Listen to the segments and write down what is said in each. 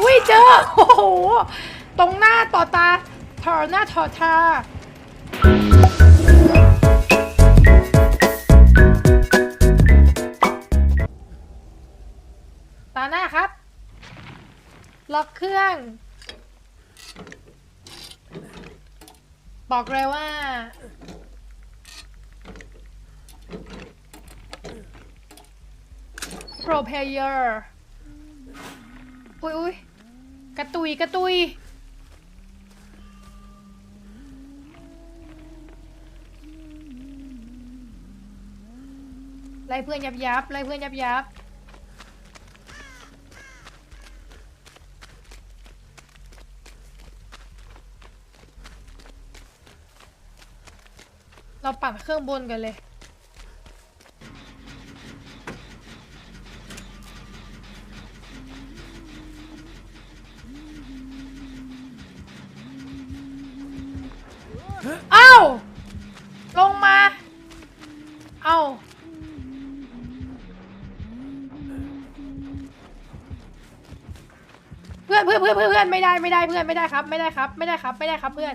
อุ้ยเจอ โอ้โห ตรงหน้าต่อตาถอหน้าถอตาตาหน้าครับ ล็อกเครื่อง บอกเลยว่าโปรเพเย อุ้ยอุ้ยกระตุยกระตุย ไล่เพื่อนยับยับไล่เพื่อนยับยับเราปั่นเครื่องบนกันเลย เอ้า ลงมา เอ้า เพื่อนเพื่อนเพื่อนเพื่อนไม่ได้ไม่ได้เพื่อนไม่ได้ครับ ไม่ได้ครับ ไม่ได้ครับ ไม่ได้ครับเพื่อน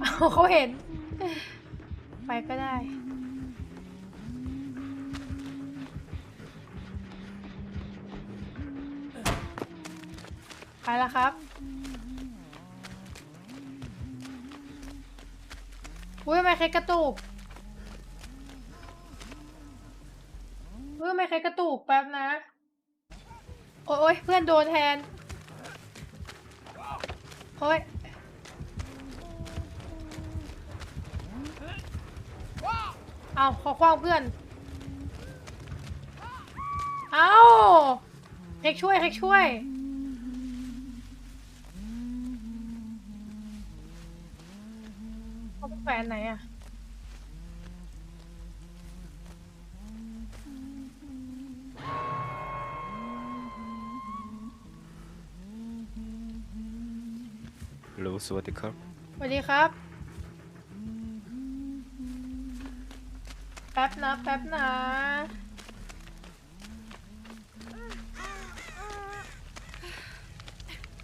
เอาเขาเห็น ไปก็ได้ ไปแล้วครับอุ้ยทำไมใครกระตุกอุ้ยทำไมใครกระตุกแป๊บนะ โอ๊ยเพื่อนโดนแทน โอ๊ยเอาขาคว้างเพื่อน เอาเฮกช่วยเฮกช่วย เขาเป็นแฟนไหนอะ สวัสดีครับสวัสดีครับ แป๊บนะแป๊บนะ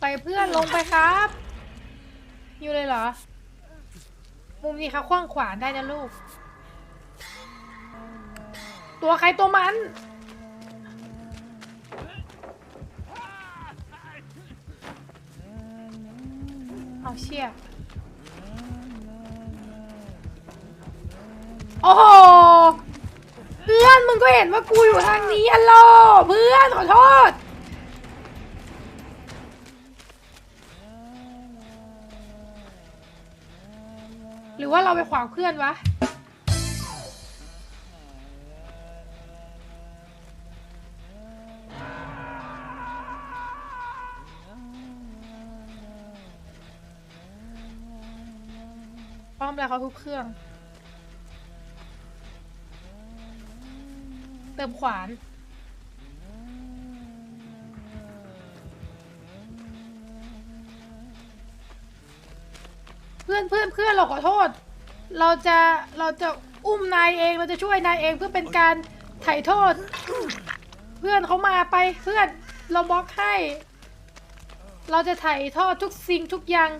ไปเพื่อนลงไปครับ อยู่เลยเหรอ มุมนี้เขาคว้างขวานได้นะลูก ตัวใครตัวมัน เอาเชี่ยโอ้โห เพื่อนมึงก็เห็นว่ากูอยู่ทางนี้อัลโลเพื่อนขอโทษ หรือว่าเราไปขวางเพื่อนวะ อมแล้วเขาทุบเครื่อง เติมขวาน เพื่อนเพื่อนเพื่อนเราขอโทษ เราจะเราจะอุ้มนายเองเราจะช่วยนายเองเพื่อเป็นการไถ่โทษ เพื่อนเขามาไปเพื่อนเราบล็อกให้ เราจะไถ่โทษทุกสิ่งทุกอย่าง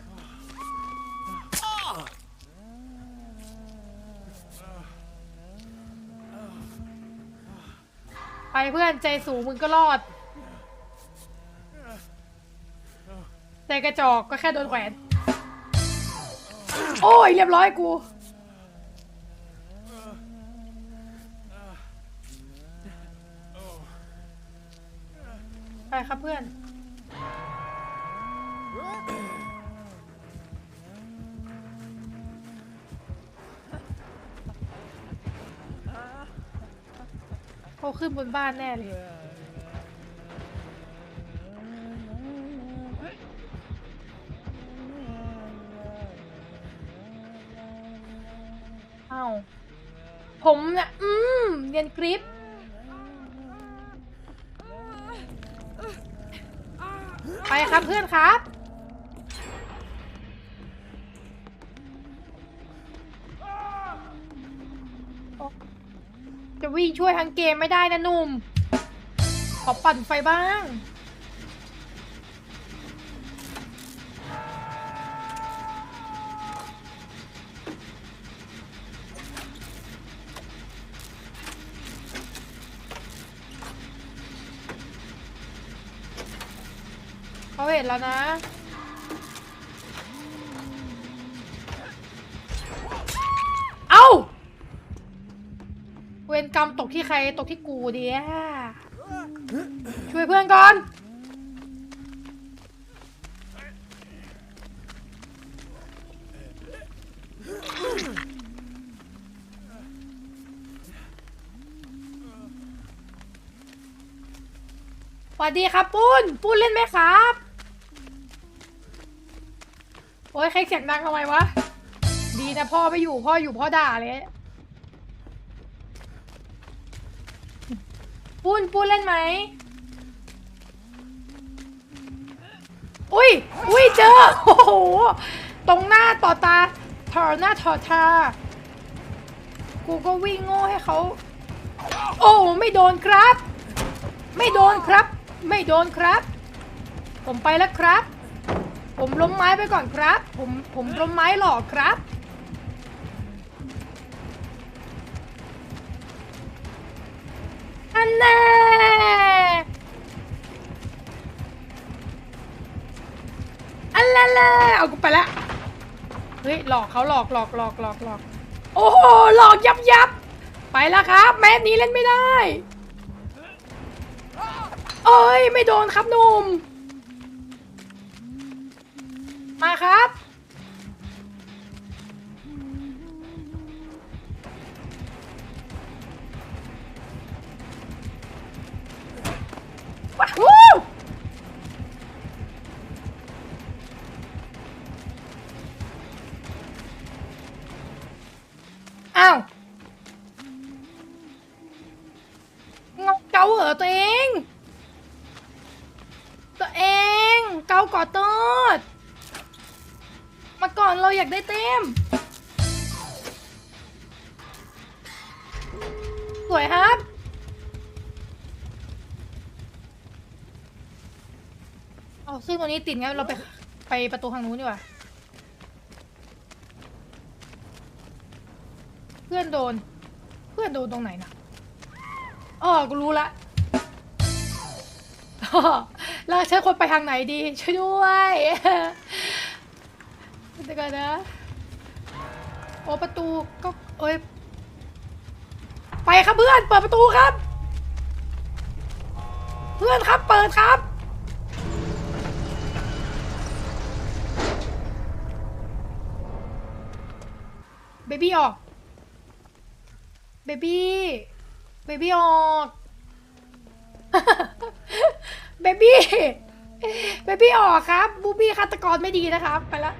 เพื่อนใจสูงมึงก็รอด ใจกระจอกก็แค่โดนแขวน โอ้ยเรียบร้อยกู ไปครับเพื่อน เขาขึ้นบนบ้านแน่เลยเอาผมเนี่ยอืมเรียนกริปไปครับเพื่อนครับ จะวิ่งช่วยทั้งเกมไม่ได้นะหนุ่ม ขอปั่นไฟบ้าง เขาเห็นแล้วนะ วรกรรมตกที่ใครตกที่กูเดียช่วยเพื่อนก่อนสวัสดีครับปุ้นปุ้นเล่นไหมครับ โอ้ยใครเสียงดังทำไมวะ ดีนะพ่อไม่อยู่พ่ออยู่พ่อด่าเลย ปุ้นปุ้นเล่นไหม อุ้ยอุ้ยเจอ โอ้โห ตรงหน้าต่อตาถอหน้าถอตากูก็วิ่งโง่ให้เขา โอ้ไม่โดนครับ ไม่โดนครับ ไม่โดนครับ ผมไปแล้วครับ ผมล้มไม้ไปก่อนครับ ผมผมล้มไม้หลอกครับ อันแน่อันละละเอากูไปละเฮ้ยหลอกเขาหลอกหลอกหลอกหลอกหลอกโอ้โหหลอกยับยับไปแล้วครับ แมสนี้เล่นไม่ได้เอ้ยไม่โดนครับหนุ่มมาครับ อเติดมาก่อนเราอยากได้เต็ม สวยครับ เอาซึ่งวันนี้ติดงั้นเราไปไปประตูทางนู้นดีกว่า เพื่อนโดน เพื่อนโดนตรงไหนนะอ๋อ กูรู้ละ อ๋อแล้วฉันไปทางไหนดี ช่วยด้วยเดี๋ยวก่อนนะ โอ้ประตูก็เอ้ย ไปครับเพื่อน เปิดประตูครับ เพื่อนครับ เปิดครับเบบี้ออก เบบี้ เบบี้ออก เบบี้ เบบี้ออกครับบูบี้ฆาตกรไม่ดีนะครับ ไปละ